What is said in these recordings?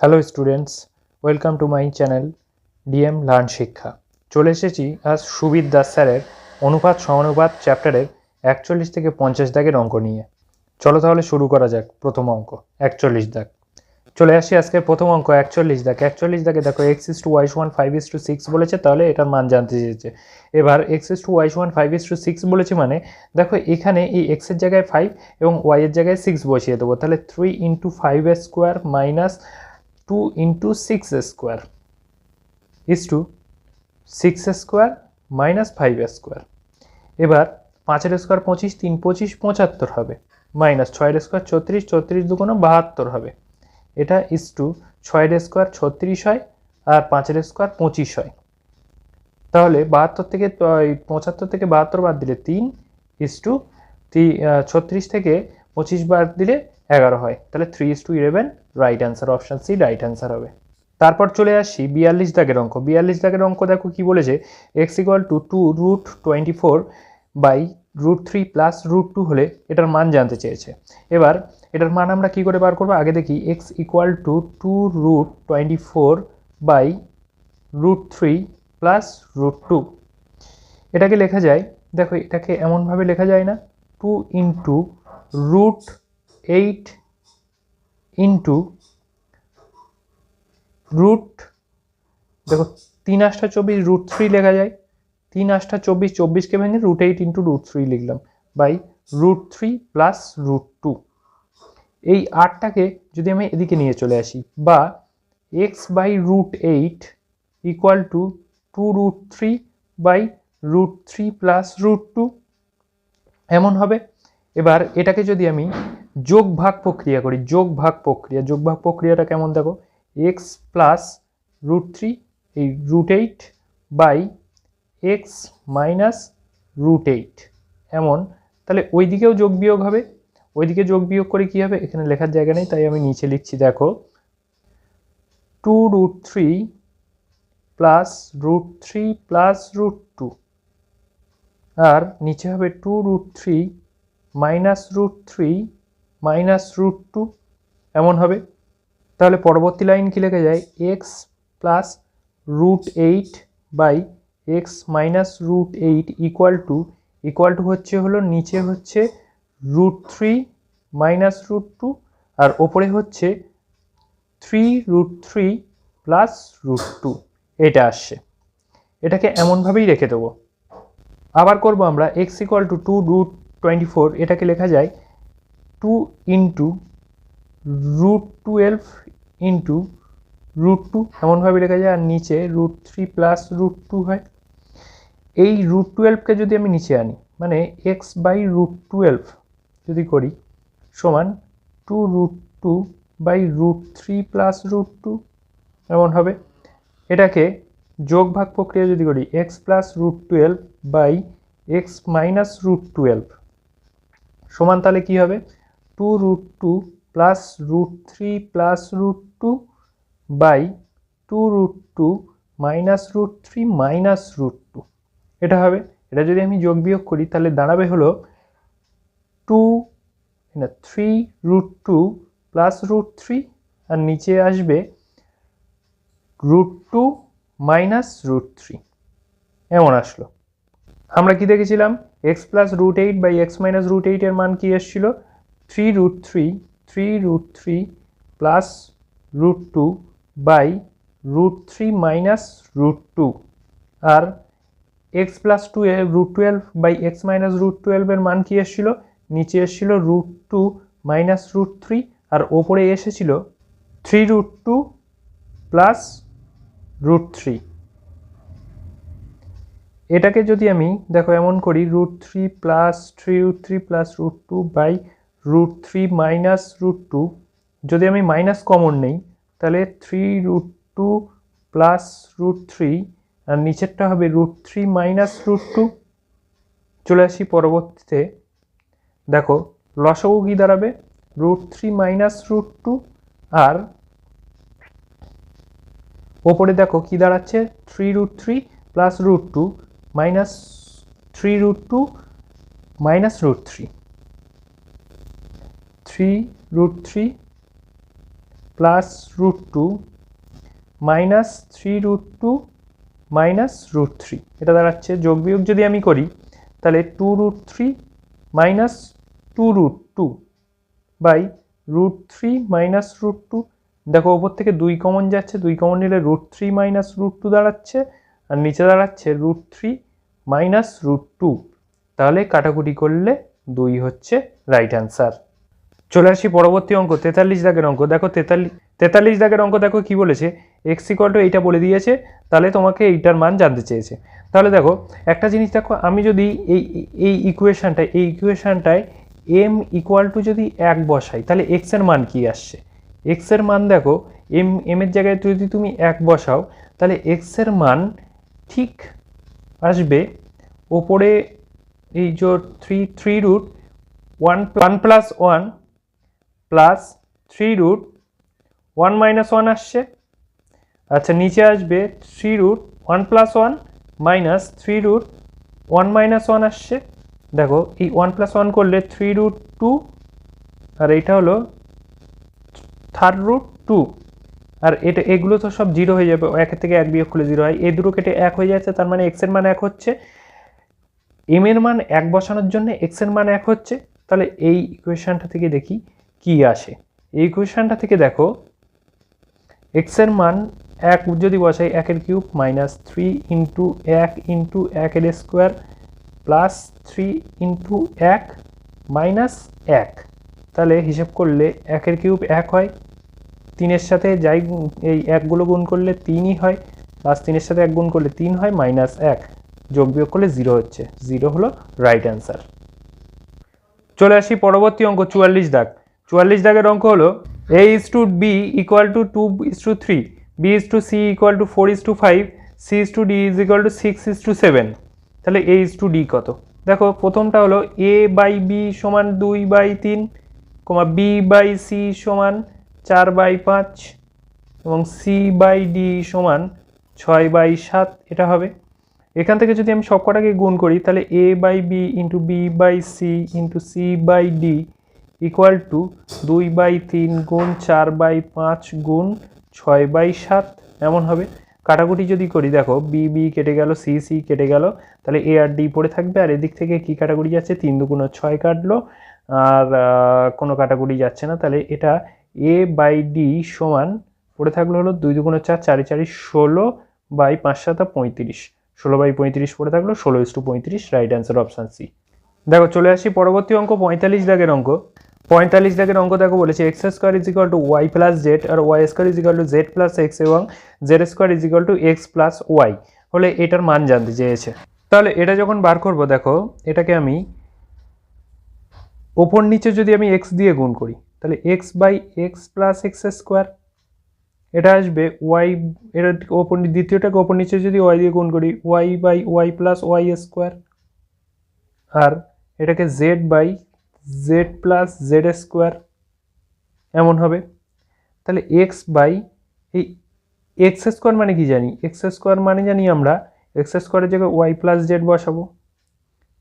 Hello students welcome to my channel DM learn Shiksha চলে এসেছি আজ সুবিদ দাস স্যারের অনুপাত সমানুপাত চ্যাপ্টারের একচল্লিশ থেকে পঞ্চাশ দাগের অঙ্ক নিয়ে। চলো তাহলে শুরু করা যাক প্রথম অঙ্ক, একচল্লিশ দাগ। চলে আসি আজকে প্রথম অঙ্ক, একচল্লিশ দাগ। একচল্লিশ দাগে দেখো x is to y is one five is to six বলেছে, তাহলে এটার মান জানতে চেয়েছে। এবার x is to y is one five is to six বলেছে মানে দেখো এখানে এই এক্সের জায়গায় ফাইভ এবং ওয়াইয়ের জায়গায় সিক্স বসিয়ে দেবো। তাহলে three into five square minus two into six square. Is to six square minus five square. এবার পাঁচের স্কোয়ার পঁচিশ, তিন পঁচিশ, পঁচাত্তর হবে। মাইনাস ছয়ের স্কোয়ার ছত্রিশ ছত্রিশ দুগুণ বাহাত্তর হবে। এটা ইস টু ছয়ের স্কোয়ার ছত্রিশ হয় আর পাঁচের স্কোয়ার পঁচিশ হয়। তাহলে বাহাত্তর থেকে পঁচাত্তর থেকে বাহাত্তর বাদ দিলে তিন ইস টু ছত্রিশ থেকে পঁচিশ বাদ দিলে এগারো হয়। তাহলে three is to eleven right answer option C right answer হবে। তারপর চলে আসি বিয়াল্লিশ দাগের অঙ্ক। বিয়াল্লিশ দাগের অঙ্ক দেখো কি বলেছে x equal to two root twenty four by root three plus root two হলে এটার মান জানতে চেয়েছে। এবার এটার মান আমরা কি করে বার করব? আগে দেখি x equal to two root twenty four by root three plus root two এটাকে লেখা যায়, দেখো এটাকে এমনভাবে লেখা যায় না two into root eight into root দেখো তিন আটটা চব্বিশ রুট থ্রি লেখা যায়। তিন আটটা চব্বিশ, চব্বিশকে ভেঙে root eight into root three লিখলাম by root three plus root two এই আটটাকে যদি আমি এদিকে নিয়ে চলে আসি বা x by root eight equal to two root three by root three plus root two এমন হবে। এবার এটাকে যদি আমি যোগ ভাগ প্রক্রিয়া করি যোগ ভাগ প্রক্রিয়া। যোগ ভাগ প্রক্রিয়াটা কেমন দেখো? এক্স প্লাস রুট থ্রি এই root eight by x minus root eight এমন? তাহলে ওই দিকেও যোগ বিয়োগ হবে, ওইদিকে যোগ বিয়োগ করে কি হবে? এখানে লেখার জায়গা নেই, তাই আমি নিচে লিখছি, দেখো। Two root three plus root three plus root two আর নিচে হবে two root three minus root three minus root two এমন হবে। তাহলে পরবর্তী লাইন কি লেখা যায়? X plus root eight by x minus root eight equal to equal to হচ্ছে হলো, নিচে হচ্ছে root three minus root two আর ওপরে হচ্ছে three root three plus root two এটা আসছে। এটাকে এমনভাবেই রেখে দেবো। আবার করব আমরা x equal to two root twenty four এটাকে লেখা যায় two into root twelve into root two এমনভাবে লেখা যায়, আর নিচে root three plus root two হয়। এই রুট টুয়েলভকে যদি আমি নিচে আনি মানে এক্স বাই রুট টুয়েলভ যদি করি, সমান two root two by root three plus root two এমন হবে। এটাকে যোগ ভাগ প্রক্রিয়া যদি করি x plus root twelve by x minus root twelve সমান তাহলে কী হবে? Two root two plus root three plus root two by two root two minus root three minus root two এটা হবে, এটা যদি আমি যোগ বিয়োগ করি, তাহলে দাঁড়াবে হলো টু না three root two plus root three আর নিচে আসবে root two minus root three এমন আসলো। আমরা কি দেখেছিলাম? X plus root eight by x minus root এইটের মান কি এসেছিল? Three root three three root three plus root two by root three minus root two R x plus two root twelve by x minus root টুয়েলভের মান কি এসেছিল? নিচে এসেছিল root two minus root three আর ওপরে এসেছিল three root two plus root three এটাকে যদি আমি, দেখো এমন করি root three plus three root three plus root two by root three minus root two যদি আমি মাইনাস কমন নেই, তাহলে three root two plus root three আর নিচেরটা হবে root three minus root two চলে আসি পরবর্তীতে। দেখো, লসগু কী দাঁড়াবে? Root three minus root two আর ওপরে দেখো কি দাঁড়াচ্ছে? Three root three plus root two minus three root two minus root three three root three plus root two minus three root two minus root three এটা দাঁড়াচ্ছে, যোগ বিয়োগ যদি আমি করি, তাহলে two root three minus two root two by root three minus root two দেখো, ওপর থেকে দুই কমন যাচ্ছে, দুই কমন নিলে root three minus root two দাঁড়াচ্ছে, আর নিচে দাঁড়াচ্ছে root three minus root two তাহলে কাটাকুটি করলে দুই হচ্ছে রাইট অ্যান্সার চলে আসি পরবর্তী অঙ্ক, তেতাল্লিশ দাগের অঙ্ক। দেখো তেতাল্লিশ তেতাল্লিশ দাগের অঙ্ক দেখো কি বলেছে? এক্স ইকল টু এইটা বলে দিয়েছে, তাহলে তোমাকে এইটার মান জানতে চেয়েছে। তাহলে দেখো, একটা জিনিস দেখো, আমি যদি এই এই ইকুয়েশানটায় এই ইকুয়েশানটায় এম ইকুয়াল টু যদি এক বসাই, তাহলে এক্সের মান কি আসছে? এক্সের মান দেখো এম এম এর জায়গায় যদি তুমি এক বসাও, তাহলে এক্সের মান ঠিক আসবে ওপরে এই যে three three root one one plus one plus three root one minus one আসছে। আচ্ছা নিচে আসবে three root one plus one minus three root one minus one আসছে। দেখো, এই ওয়ান প্লাস ওয়ান করলে থ্রি রুট টু আর এইটা হলো থার্ড রুট টু আর এটা, এগুলো তো সব জিরো হয়ে যাবে, একের থেকে এক বিয়োগ করলে জিরো হয়। এই দুটো কেটে এক হয়ে যাচ্ছে, তার মানে এক্সের মান এক হচ্ছে। এম এর মান এক বসানোর জন্য এক্সের মান এক হচ্ছে। তাহলে এই ইকুয়েশনটা থেকে দেখি। কি আসে? এই ইকুয়েশনটা থেকে দেখো এক্সের মান এক যদি বসাই, একের কিউব মাইনাস থ্রি ইন্টু এক ইন্টু একের স্কোয়ার প্লাস থ্রি ইন্টু এক মাইনাস এক। তাহলে হিসেব করলে একের কিউব এক হয়, তিনের সাথে যাই এই একগুলো গুণ করলে তিনই হয় প্লাস তিনের সাথে এক গুণ করলে তিন হয় মাইনাস এক। যোগ বিয়োগ করলে জিরো হচ্ছে। জিরো হলো রাইট অ্যান্সার চলে আসি পরবর্তী অঙ্ক, চুয়াল্লিশ দাগ। চুয়াল্লিশ দাগের অঙ্ক হলো a is to b equal to two is to three b is to c equal to four is to five c is to d is equal to six is to seven তাহলে এ is to D কত? দেখো, প্রথমটা হলো এ by B সমান দুই by তিন, কমা B by C সমান চার বাই পাঁচ, এবং সি বাই ডি সমান ছয় বাই সাত, এটা হবে। এখান থেকে যদি আমি সব কটাকে গুণ করি, তাহলে a by b into b by c into c by d equal to দুই বাই তিন গুণ চার বাই পাঁচ গুণ ছয় বাই সাত, এমন হবে। কাটাকুটি যদি করি, দেখো বি বি কেটে গেল সি সি কেটে গেল, তাহলে এ আর ডি পড়ে থাকবে, আর এদিক থেকে কি কাটাকুটি যাচ্ছে? তিন দুগুণ ছয় কাটলো, আর কোনো কাটাকুটি যাচ্ছে না, তাহলে এটা এ বাই ডি সমান, পড়ে থাকল হলো দুই দুগুণ চার, চারি চারি ষোলো বাই পাঁচ সাতা পঁয়ত্রিশ। ষোলো বাই পঁয়ত্রিশ পড়ে থাকল, ষোলো ইস টু পঁয়ত্রিশ রাইট অ্যান্সার অপশান সি দেখো, চলে আসি পরবর্তী অঙ্ক, পঁয়তাল্লিশ দাগের অঙ্ক। পঁয়তাল্লিশ দাগের অঙ্ক দেখো বলেছে x square is to y plus z R y square is to z plus x এবং z square is to x plus y হলে এটার মান জানতে চেয়েছে। তাহলে এটা যখন বার করব, দেখো, এটাকে আমি ওপর নিচে যদি আমি এক্স দিয়ে গুণ করি, তাহলে x by x plus x square এটা আসবে ওয়াই এটা ওপর দ্বিতীয়টাকে ওপর নিচে যদি ওয়াই দিয়ে গুণ করি y by y plus y square আর এটাকে z by z plus z square এমন হবে। তাহলে এক্স বাই এই এক্স স্কোয়ার মানে কি জানি? এক্স স্কোয়ার মানে জানি আমরা এক্স স্কোয়ারের জায়গায় ওয়াই প্লাস জেড বসাবো।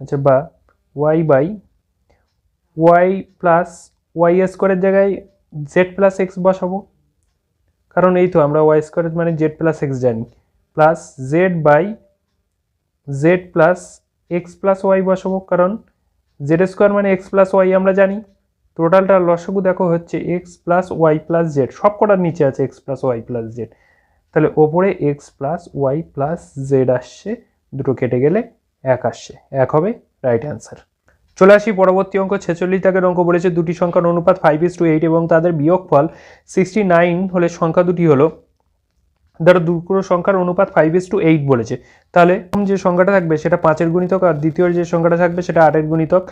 আচ্ছা বা ওয়াই বাই ওয়াই প্লাস ওয়াই স্কোয়ারের জায়গায় জেড প্লাস এক্স বসাবো। কারণ এই তো আমরা ওয়াই স্কোয়ার মানে জেড প্লাস এক্স জানি। Plus z by z plus x plus y বসাবো। কারণ জেড স্কোয়ার মানে এক্স প্লাস ওয়াই আমরা জানি। টোটালটা লসগু দেখো হচ্ছে x plus y plus z সব কটার নিচে আছে x plus y plus z তাহলে ওপরে x plus y plus z আসছে, দুটো কেটে গেলে এক আসছে। এক হবে রাইট অ্যান্সার চলে আসি পরবর্তী অঙ্ক, ছেচল্লিশ দাগের অঙ্ক বলেছে দুটি সংখ্যার অনুপাত ফাইভ ইস টু এইট এবং তাদের বিয়োগফল সিক্সটি নাইন হলে সংখ্যা দুটি হলো ধরো দুটো সংখ্যার অনুপাত ফাইভ ইস টু এইট বলেছে। তাহলে যে সংখ্যাটা থাকবে সেটা পাঁচের গুণিতক আর দ্বিতীয় যে সংখ্যাটা থাকবে সেটা আটের গুণিতক।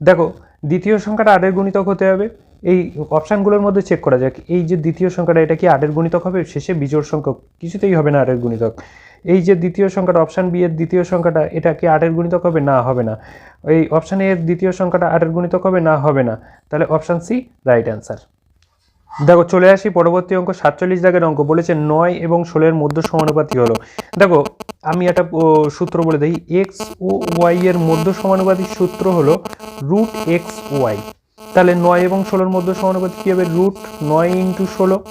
দেখো, দ্বিতীয় সংখ্যাটা আটের গুণিতক হতে হবে। এই অপশানগুলোর মধ্যে চেক করা যাক। এই যে দ্বিতীয় সংখ্যাটা, এটা কি আটের গুণিতক হবে? শেষে বিজোড় সংখ্যক, কিছুতেই হবে না আটের গুণিতক। এই যে দ্বিতীয় সংখ্যাটা অপশান বি এর দ্বিতীয় সংখ্যাটা, এটা কি আটের গুণিতক হবে? না হবে না। এই অপশান এর দ্বিতীয় সংখ্যাটা আটের গুণিতক হবে? না হবে না। তাহলে অপশান সি রাইট অ্যান্সার দেখো, চলে আসি পরবর্তী অঙ্ক, সাতচল্লিশ দাগের অঙ্ক, বলেছে নয় এবং ষোলোর মধ্য সমানুপাতি হলো। দেখো, আমি একটা সূত্র বলে দিই, এক্স ও ওয়াই এর মধ্য সমানুপাতিক সূত্র হলো রুট এক্স ওয়াই। তাহলে নয় এবং ষোলোর মধ্যে সমানুপাতি কী হবে? রুট নয় ইন্টু ষোলো।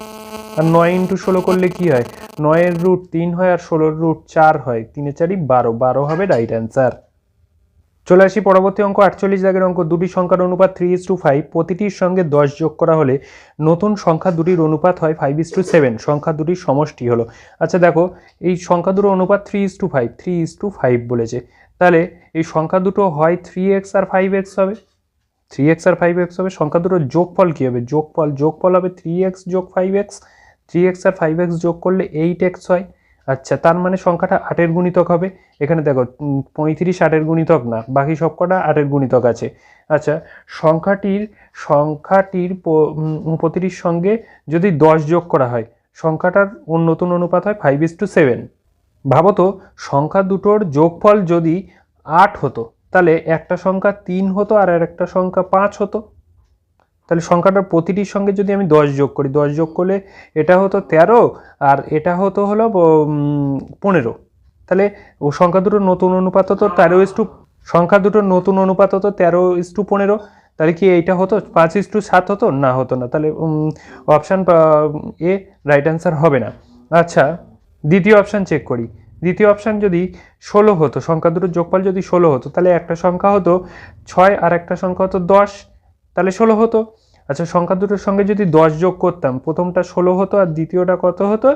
আর নয় ইন্টু ষোলো করলে কি হয়? নয়ের রুট তিন হয় আর ষোলোর রুট চার হয়। তিনে চারি বারো। বারো হবে রাইট অ্যান্সার। চলে আসি পরবর্তী অঙ্ক, আটচল্লিশ দাগের অঙ্ক, দুটি সংখ্যার অনুপাত থ্রি ইস টু ফাইভ প্রতিটির সঙ্গে দশ যোগ করা হলে নতুন সংখ্যা দুটির অনুপাত হয় ফাইভ ইস টু সেভেন সংখ্যা দুটির সমষ্টি হলো। আচ্ছা দেখো, এই সংখ্যা দুটোর অনুপাত three is to five three is to five বলেছে। তাহলে এই সংখ্যা দুটো হয় থ্রি এক্স আর ফাইভ এক্স হবে। থ্রি এক্স আর ফাইভ এক্স হবে, সংখ্যা দুটোর যোগফল কী হবে? যোগফল যোগফল হবে থ্রি এক্স যোগ ফাইভ এক্স থ্রি এক্স আর ফাইভ এক্স যোগ করলে এইট এক্স হয়। আচ্ছা তার মানে সংখ্যাটা আটের গুণিতক হবে। এখানে দেখো পঁয়ত্রিশ আটের গুণিতক না, বাকি সব কটা আটের গুণিতক আছে। আচ্ছা সংখ্যাটির সংখ্যাটির প্রতিটির সঙ্গে যদি দশ যোগ করা হয়, সংখ্যাটার নতুন অনুপাত হয় ফাইভ ইস টু সেভেন ভাবো তো, সংখ্যা দুটোর যোগফল যদি আট হতো, তাহলে একটা সংখ্যা তিন হতো আর একটা সংখ্যা পাঁচ হতো। তাহলে সংখ্যাটার প্রতিটির সঙ্গে যদি আমি দশ যোগ করি, দশ যোগ করলে এটা হতো তেরো আর এটা হতো হলো পনেরো। তাহলে ও সংখ্যা দুটোর নতুন অনুপাত হতো তেরো ইস টু, সংখ্যা দুটোর নতুন অনুপাত হতো তেরো ইস টু পনেরো। তাহলে কি এইটা হতো? পাঁচ ইস টু সাত হতো? না হতো না। তাহলে অপশান এ রাইট অ্যান্সার হবে না। আচ্ছা দ্বিতীয় অপশান চেক করি। দ্বিতীয় অপশান যদি ষোলো হতো, সংখ্যা দুটোর যোগফল যদি ষোলো হতো, তাহলে একটা সংখ্যা হতো ছয় আর একটা সংখ্যা হতো দশ। তাহলে ষোলো হতো। আচ্ছা সংখ্যা দুটোর সঙ্গে যদি দশ যোগ করতাম, প্রথমটা ষোলো হতো আর দ্বিতীয়টা কত হতো?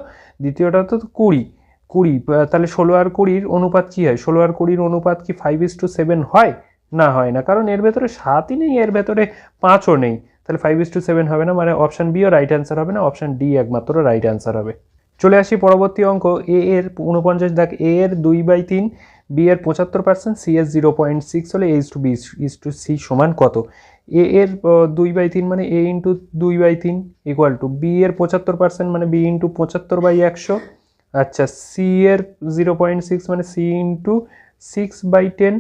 দ্বিতীয়টা হতো কুড়ি। কুড়ি তাহলে ষোলো আর কুড়ির অনুপাত কী হয়? ষোলো আর কুড়ির অনুপাত কি ফাইভ ইস টু সেভেন হয়? না হয় না, কারণ এর ভেতরে সাতই নেই, এর ভেতরে পাঁচও নেই। তাহলে ফাইভ ইস টু সেভেন হবে না মানে অপশান বিও রাইট অ্যান্সার হবে না অপশান ডি একমাত্র রাইট অ্যান্সার হবে। চলে আসি পরবর্তী অঙ্ক। এ এর উনপঞ্চাশ দাগ এ এর দুই বাই তিন বি এর পঁচাত্তর পার্সেন্ট সি এর জিরো পয়েন্ট সিক্স হলে H to b is to c সমান কত? এ এর দুই বাই তিন মানে এ ইন্টু দুই বাই তিন ইকুয়াল টু বি এর পঁচাত্তর পার্সেন্ট মানে বি ইন্টু পঁচাত্তর বাই একশো। আচ্ছা সি এর জিরো পয়েন্ট সিক্স মানে c into six by ten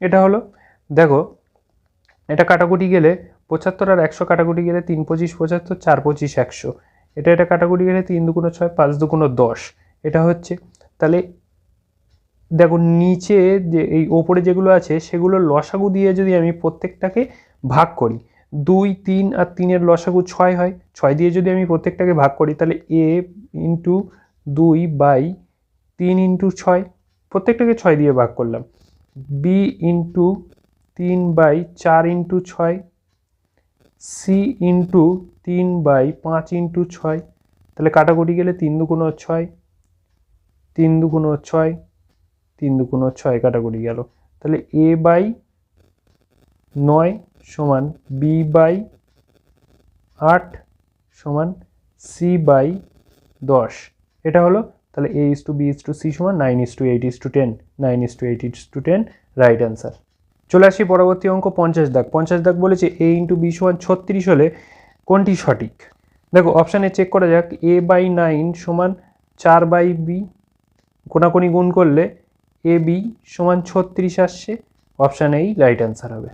এটা হলো, দেখো, এটা কাটাকুটি গেলে পঁচাত্তর আর একশো কাটাকুটি গেলে তিন পঁচিশ পঁচাত্তর, চার পঁচিশ একশো। এটা এটা কাটাকুটি গেলে তিন দুগুণো ছয়, পাঁচ দুগুণো দশ। এটা হচ্ছে, তাহলে দেখো নিচে যে এই ওপরে যেগুলো আছে সেগুলো লসাগু দিয়ে যদি আমি প্রত্যেকটাকে ভাগ করি। দুই, তিন আর তিনের লসাগু ছয় হয়। ছয় দিয়ে যদি আমি প্রত্যেকটাকে ভাগ করি, তাহলে এ ইন্টু দুই বাই তিন ইন্টু ছয়। প্রত্যেকটাকে ছয় দিয়ে ভাগ করলাম। বি ইন্টু তিন বাই চার ইন্টু ছয়। সি ইন্টু তিন বাই পাঁচ ইন্টু ছয়। তাহলে কাটাকুটি গেলে তিন দুগুণ ছয়, তিন দুগুণ ছয়, তিন দুগুণ ছয় কাটাকুটি গেল। তাহলে এ বাই নয় সমান বি বাই আট সমান সি বাই দশ। এটা হলো তাহলে a is to b is to c সমান nine is to eight is to ten nine is to eight is to ten right answer চলে আসি পরবর্তী অঙ্ক পঞ্চাশ দাগ। পঞ্চাশ দাগ বলেছে এ ইন্টু বি সমান ছত্রিশ হলে কোনটি সঠিক? দেখো অপশানে চেক করা যাক। এ বাই নাইন সমান চার বাই বি কোনাকুনি গুণ করলে এ বি সমান ছত্রিশ আসছে। অপশান এই রাইট অ্যান্সার হবে।